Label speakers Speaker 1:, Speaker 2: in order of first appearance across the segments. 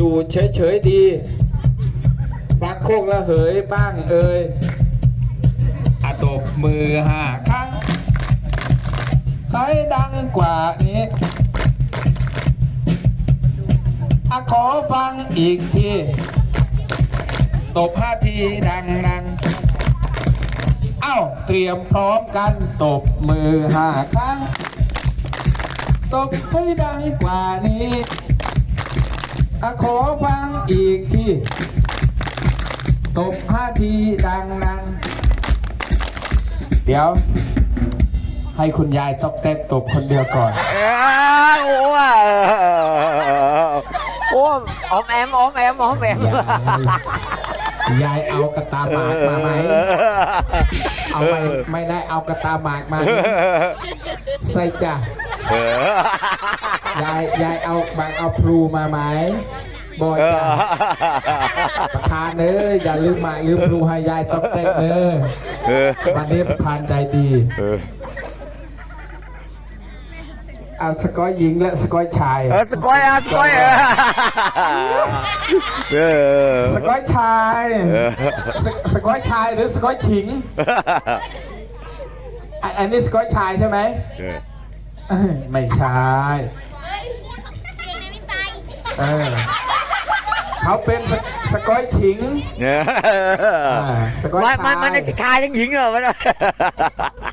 Speaker 1: อยู่เฉยๆดี ฟังโคกละเหยบ้างเอ่ยอาตบมือห้าครั้งใครดังกว่านี้อะขอฟังอีกที ตบห้าทีดังดังเอ้า เตรียมพร้อมกันตบมือห้าครั้ง ตบให้ดังกว่านี้ อะขอฟังอีกที ตบห้าทีดังดังๆเดี๋ยว ให้คุณยายตอกแตกตบคนเดียวก่อน
Speaker 2: เอ้ยโอ้ยโอ้ยออมแอมออมแอมออมแอม
Speaker 1: ยายยายเอากระตาหมากมาไหม เอาไม่ไม่ได้เอากระตาหมากมา ใส่จ้ะ ยายยายเอาบางเอาพลูมาไหมบอยจ้ะประธานเอ้ยอย่าลืมหมากลืมพลูให้ยายต้องเต้นเด้อวันนี้ประธานใจดีอะสกอยหญิงและสกอยชาย
Speaker 2: เออสกอยอะสกอยเออเออ
Speaker 1: สกอยชายสสกอยชายหรือสกอยฉิงอะอันนี้สกอยชายใช่ไหมเอ้ยไม่ใช่
Speaker 3: เฮ้ยเก่งนะพี่ไป
Speaker 1: เออเขาเป็นสสกอยฉิง
Speaker 2: เนี่ย
Speaker 1: อ่าสกอย
Speaker 2: มันมัน
Speaker 1: ชาย
Speaker 2: มันจะชายยังหญิงเหรอมัน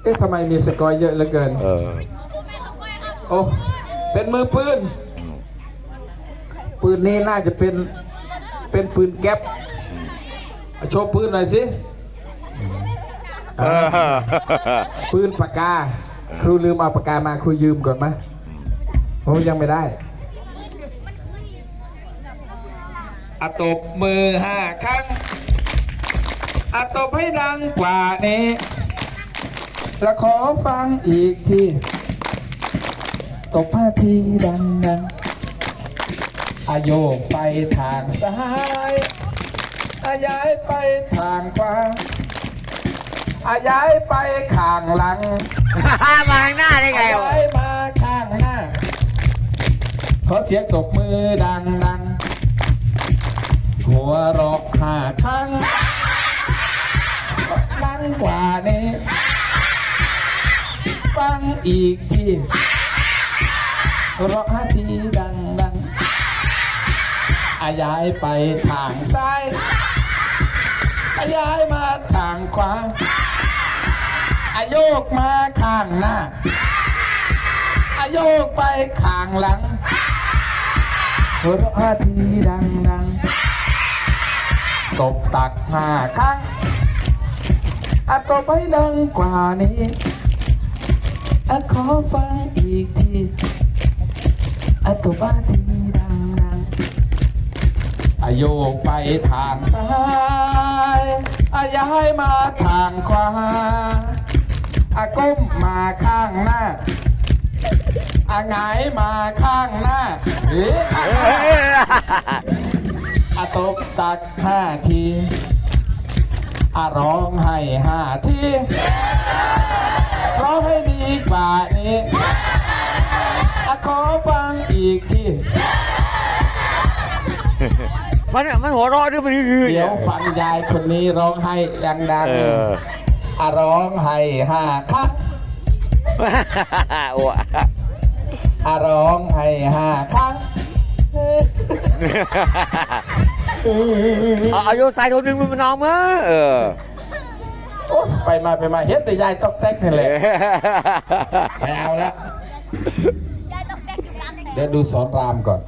Speaker 1: เอ๊ะทำไมมีสกอยเยอะเหลือเกิน
Speaker 2: เออ
Speaker 1: โอ้เป็นมือปืน ปืนนี้น่าจะเป็นเป็นปืนแก๊ปโชว์ปืนหน่อยสิปืนปากกา ครูลืมเอาปากกามาครูยืมก่อนมาเพราะยังไม่ได้ อะตบมือห้าครั้งอะตบให้ดังกว่านี้ แล้วขอฟังอีกที ตบห้าทีดังดังอาโยกไปทางซ้ายอาย้ายไปทางขวาอาย้ายไปข้างหลัง
Speaker 2: มาข้างหน้าได้ไง
Speaker 1: ย้าะยวมาข้างหน้า ขอเสียงตบมือดังดัง หัวเรอกห้าครั้งดังกว่านี้ ฟังอีกทีเราะห้าทีดังดังอาย้ายไปทางซ้ายอาย้ายมาทางขวาอาโยกมาข้างหน้าอาโยกไปข้างหลังหัวเราะห้าทีดังดัง ตบตักห้าครั้งอาตบให้ดังกว่านี้อาขอฟังอีกทีอาตบห้าทีดังดังอาโยกไปทางซ้ายอาย้ายมาทางขวาอาก้มมาข้างหน้าอาหงายมาข้างหน้าเอ๊ะ ตบตักห้าทีอะร้องให้ห้าที ร้องให้ดีกว่านี้อะขอฟังอีกที
Speaker 2: มันมันหัวเราะด้วยมันคือ
Speaker 1: เดี๋ยวฟังยายคนนี้ร้องให้ยังดัง
Speaker 2: เออ
Speaker 1: อะร้องให้ห้าครั้ง
Speaker 2: โอ้ย
Speaker 1: อะร้องให้ห้าครั้ง
Speaker 2: เอาอายุใส่ตัวหนึ่งมันน้องมั้งเออ
Speaker 1: โอ้ไปมาไปมาเห็นแต่ยายตอกแตกนี่แหละไม่เอาแล้ว
Speaker 3: ยายต้องแตกอยู่กลางแตก
Speaker 1: เดี๋ยวดูสอนรามก่อน